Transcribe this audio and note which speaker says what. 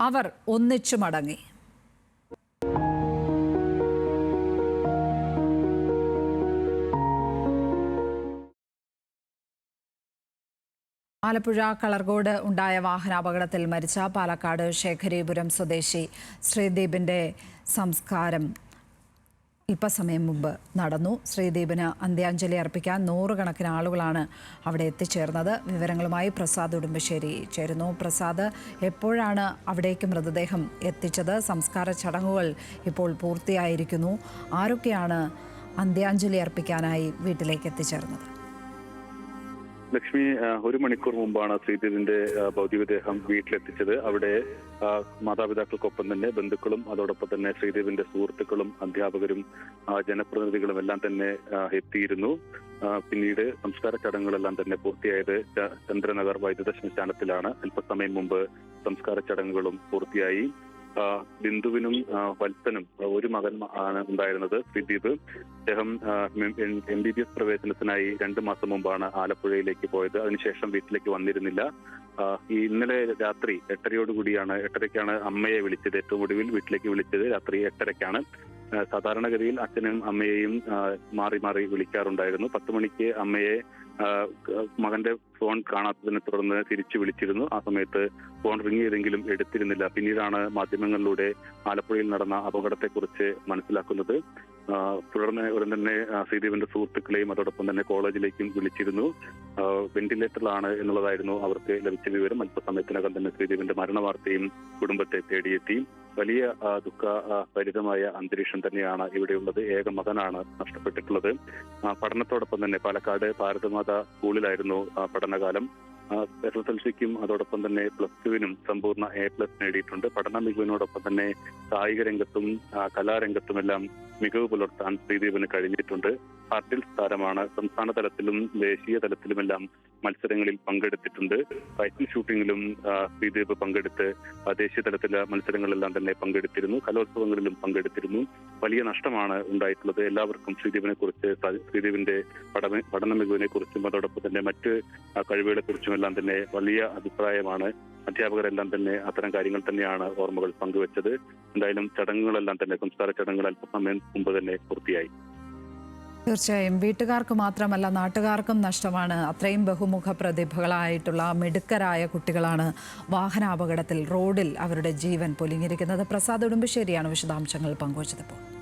Speaker 1: അവർ ഒന്നിച്ചു മടങ്ങി. ആലപ്പുഴ കളർകോട് ഉണ്ടായ വാഹനാപകടത്തിൽ മരിച്ച പാലക്കാട് ശേഖരീപുരം സ്വദേശി ശ്രീദീപിന്റെ സംസ്കാരം അല്പസമയം മുമ്പ് നടന്നു. ശ്രീദീപിന് അന്ത്യാഞ്ജലി അർപ്പിക്കാൻ നൂറുകണക്കിന് ആളുകളാണ് അവിടെ എത്തിച്ചേർന്നത്. വിവരങ്ങളുമായി പ്രസാദ് ഉടുമ്പശ്ശേരി ചേരുന്നു. പ്രസാദ് എപ്പോഴാണ് അവിടേക്ക് മൃതദേഹം എത്തിച്ചത്? സംസ്കാര ചടങ്ങുകൾ ഇപ്പോൾ പൂർത്തിയായിരിക്കുന്നു. ആരൊക്കെയാണ് അന്ത്യാഞ്ജലി അർപ്പിക്കാനായി വീട്ടിലേക്ക് എത്തിച്ചേർന്നത്?
Speaker 2: ലക്ഷ്മി ഒരു മണിക്കൂർ മുമ്പാണ് ശ്രീധീരിന്റെ ഭൗതികദേഹം വീട്ടിലെത്തിച്ചത്. അവിടെ മാതാപിതാക്കൾക്കൊപ്പം തന്നെ ബന്ധുക്കളും അതോടൊപ്പം തന്നെ ശ്രീദേവിന്റെ സുഹൃത്തുക്കളും അധ്യാപകരും ജനപ്രതിനിധികളും എല്ലാം തന്നെ എത്തിയിരുന്നു. പിന്നീട് സംസ്കാര ചടങ്ങുകളെല്ലാം തന്നെ പൂർത്തിയായത് ചന്ദ്രനഗർ വൈദ്യുത ശ്മശാനത്തിലാണ് അല്പസമയം മുമ്പ് സംസ്കാര ചടങ്ങുകളും പൂർത്തിയായി. ബിന്ദുവിനും വത്സനും ഒരു മകൻ ആണ് ഉണ്ടായിരുന്നത് ശ്രീദീപ് അദ്ദേഹം എം ബി ബി എസ് പ്രവേശനത്തിനായി രണ്ട് മാസം മുമ്പാണ് ആലപ്പുഴയിലേക്ക് പോയത്. അതിനുശേഷം വീട്ടിലേക്ക് വന്നിരുന്നില്ല. ഈ ഇന്നലെ രാത്രി എട്ടരയോടുകൂടിയാണ് എട്ടരയ്ക്കാണ് അമ്മയെ വിളിച്ചത്. ഏറ്റവും ഒടുവിൽ വീട്ടിലേക്ക് വിളിച്ചത് രാത്രി എട്ടരയ്ക്കാണ്. സാധാരണഗതിയിൽ അച്ഛനും അമ്മയെയും മാറി മാറി വിളിക്കാറുണ്ടായിരുന്നു. പത്ത് മണിക്ക് അമ്മയെ മകന്റെ ഫോൺ കാണാത്തതിനെ തുടർന്ന് തിരിച്ചു വിളിച്ചിരുന്നു. ആ സമയത്ത് ഫോൺ റിങ് ചെയ്തെങ്കിലും എടുത്തിരുന്നില്ല. പിന്നീടാണ് മാധ്യമങ്ങളിലൂടെ ആലപ്പുഴയിൽ നടന്ന അപകടത്തെക്കുറിച്ച് മനസ്സിലാക്കുന്നത്. തുടർന്ന് ഉടൻ തന്നെ ശ്രീദേവിന്റെ സുഹൃത്തുക്കളെയും അതോടൊപ്പം തന്നെ കോളേജിലേക്കും വിളിച്ചിരുന്നു. വെന്റിലേറ്ററിലാണ് എന്നുള്ളതായിരുന്നു അവർക്ക് ലഭിച്ച വിവരം. അല്പസമയത്തിനകം തന്നെ ശ്രീദേവിന്റെ മരണവാർത്തയും കുടുംബത്തെ തേടിയെത്തി. വലിയ ദുഃഖ പരിതമായ അന്തരീക്ഷം തന്നെയാണ് ഇവിടെയുള്ളത്. ഏക മകനാണ് നഷ്ടപ്പെട്ടിട്ടുള്ളത്. പഠനത്തോടൊപ്പം തന്നെ പാലക്കാട് ഭാരതമാത സ്കൂളിലായിരുന്നു ആ, പഠനകാലം. എസ് എസ് എൽ സിക്കും അതോടൊപ്പം തന്നെ പ്ലസ് ടുവിനും സമ്പൂർണ എ പ്ലസ് നേടിയിട്ടുണ്ട്. പഠന മികവിനോടൊപ്പം തന്നെ കായിക രംഗത്തും കലാരംഗത്തുമെല്ലാം മികവ് പുലർത്താൻ ശ്രീദീപിന് കഴിഞ്ഞിട്ടുണ്ട്. ആർട്ടിൽസ് താരമാണ് സംസ്ഥാന തലത്തിലും ദേശീയ തലത്തിലുമെല്ലാം മത്സരങ്ങളിൽ പങ്കെടുത്തിട്ടുണ്ട്. റൈഫിൾ ഷൂട്ടിങ്ങിലും ശ്രീദേവ് പങ്കെടുത്ത് ദേശീയ തലത്തിലെ മത്സരങ്ങളെല്ലാം തന്നെ പങ്കെടുത്തിരുന്നു. കലോത്സവങ്ങളിലും പങ്കെടുത്തിരുന്നു. വലിയ നഷ്ടമാണ് ഉണ്ടായിട്ടുള്ളത്. എല്ലാവർക്കും ശ്രീദേവിനെ കുറിച്ച് ശ്രീദേവിന്റെ പഠന പഠന മികവിനെ കുറിച്ചും അതോടൊപ്പം തന്നെ മറ്റ് കഴിവുകളെ കുറിച്ചും എല്ലാം തന്നെ വലിയ അഭിപ്രായമാണ്. അധ്യാപകരെല്ലാം തന്നെ അത്തരം കാര്യങ്ങൾ തന്നെയാണ് ഓർമ്മകൾ പങ്കുവച്ചത്. എന്തായാലും ചടങ്ങുകളെല്ലാം തന്നെ സംസ്കാര ചടങ്ങുകൾ അല്പസമയം മുമ്പ് തന്നെ പൂർത്തിയായി.
Speaker 1: തീർച്ചയായും. വീട്ടുകാർക്ക് മാത്രമല്ല നാട്ടുകാർക്കും നഷ്ടമാണ്. അത്രയും ബഹുമുഖ പ്രതിഭകളായിട്ടുള്ള മിടുക്കരായ കുട്ടികളാണ് വാഹനാപകടത്തിൽ റോഡിൽ അവരുടെ ജീവൻ പൊലിഞ്ഞിരിക്കുന്നത്. പ്രസാദ് ഉടുമ്പശ്ശേരിയാണ് വിശദാംശങ്ങൾ പങ്കുവച്ചത് ഇപ്പോൾ